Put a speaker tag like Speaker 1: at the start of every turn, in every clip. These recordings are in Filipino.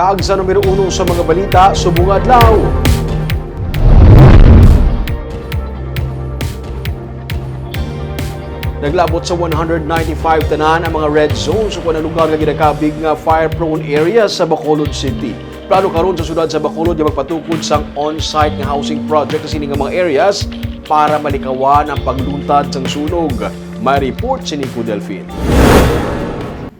Speaker 1: Kaag sa numero uno sa mga balita, subong adlaw. Naglabot sa 195 tanan ang mga red zones o na lugar nga ginakabig nga fire-prone areas sa Bacolod City. Plano karon sa sudad sa Bacolod nga magpatukod sang on-site nga housing project sa sini nga mga areas para malikawan ang pagluntad sang sunog. May report si Nico Delfin.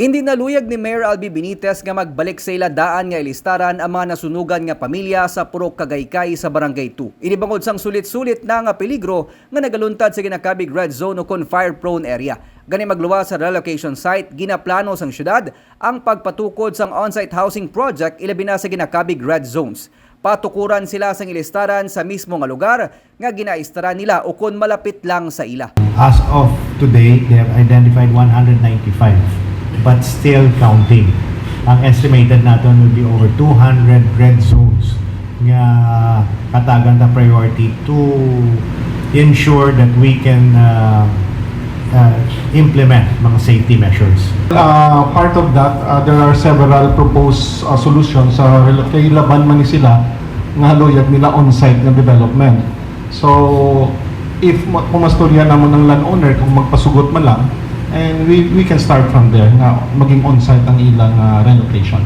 Speaker 2: Hindi naluyag ni Mayor Albi Benitez nga magbalik sa iladaan nga ilistaran ang mga nasunugan nga pamilya sa Purok Kagaykay sa Barangay 2. Inibangod sang sulit-sulit na nga peligro nga nagaluntad sa ginakabig red zone o kon fire-prone area. Gani magluwa sa relocation site, ginaplano sang syudad ang pagpatukod sang on-site housing project ilabi na sa ginakabig red zones. Patukuran sila sang ilistaran sa mismo nga lugar nga ginaistaran nila o kon malapit lang sa ila.
Speaker 3: As of today, they have identified 195, but still counting. Ang estimated natin will be over 200 red zones nga katagan na priority to ensure that we can uh, uh, implement mga safety measures.
Speaker 4: Uh, part of that, uh, there are several proposed uh, solutions sa uh, kay laban man sila nga loyag nila on-site nga development. So, if ma- kung mastorya naman ng landowner kung magpasugot man lang, and we we can start from there nga maging on-site ang ilang uh, relocation.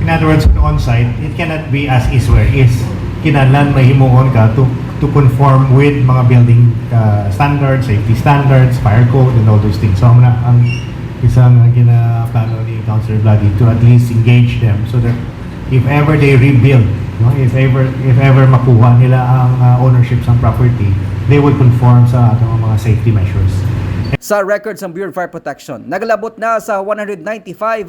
Speaker 3: In other words, on-site, it cannot be as is where is. Kinahanglan mahimuon ka to to conform with mga building uh, standards, safety standards, fire code, and all those things. So, ang, ang isang ginaplano ni Councilor Vladi to at least engage them so that if ever they rebuild, no, if ever if ever makuha nila ang uh, ownership ng property, they will conform sa atong mga safety measures.
Speaker 2: Sa records ng Bureau of Fire Protection, naglabot na sa 195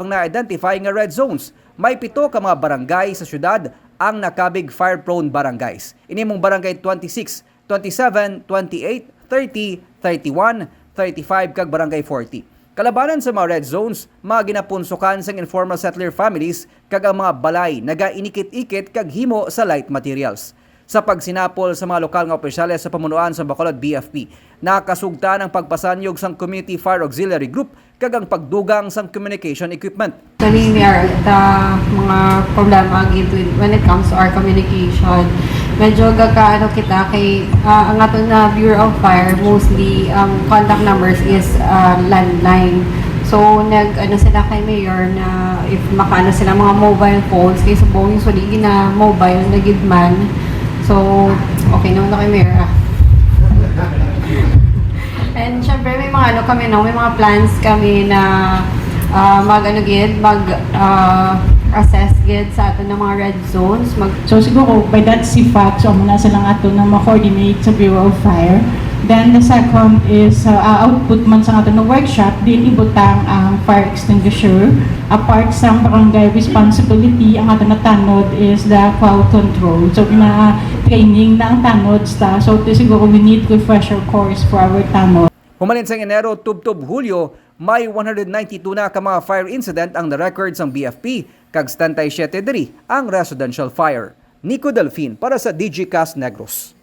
Speaker 2: ang na-identify nga red zones. May pito ka mga barangay sa syudad ang nakabig fire-prone barangays. Inimong barangay 26, 27, 28, 30, 31, 35 kag barangay 40. Kalabanan sa mga red zones, mga ginapunsukan sa informal settler families kag ang mga balay naga inikit-ikit kag himo sa light materials sa pagsinapol sa mga lokal nga opisyales sa pamunuan sa Bacolod BFP. Nakasugta ng pagpasanyog sang Community Fire Auxiliary Group kag ang pagdugang sang communication equipment.
Speaker 5: Kami we are mga problema with when it comes to our communication. Medyo gagaano kita kay ah, ang ato na Bureau of Fire mostly ang contact numbers is ah, landline. So nag ano sila kay Mayor na if makaano sila mga mobile phones kay subong yung suli na mobile na gidman. So okay naman na kay Mayor ah. And syempre may mga ano kami no, may mga plans kami na ah, mag ano gid, mag ah, assess gid sa ato ng mga red zones, mag
Speaker 6: So siguro by that sifat, so muna silang ato na ma-coordinate sa Bureau of Fire. Then the second is uh, output man sa ato ng workshop, din ibutang ang fire extinguisher. Apart sa barangay responsibility, ang ato na tanod is the crowd control. So ina-training na ang tanod sta. So to siguro we need refresher course for our tanod.
Speaker 2: Humalin sa Enero, tubtob Hulyo, may 192 na ka mga fire incident ang na-record sa BFP, kag 77 diri ang residential fire. Nico Delfin para sa DGCast Negros.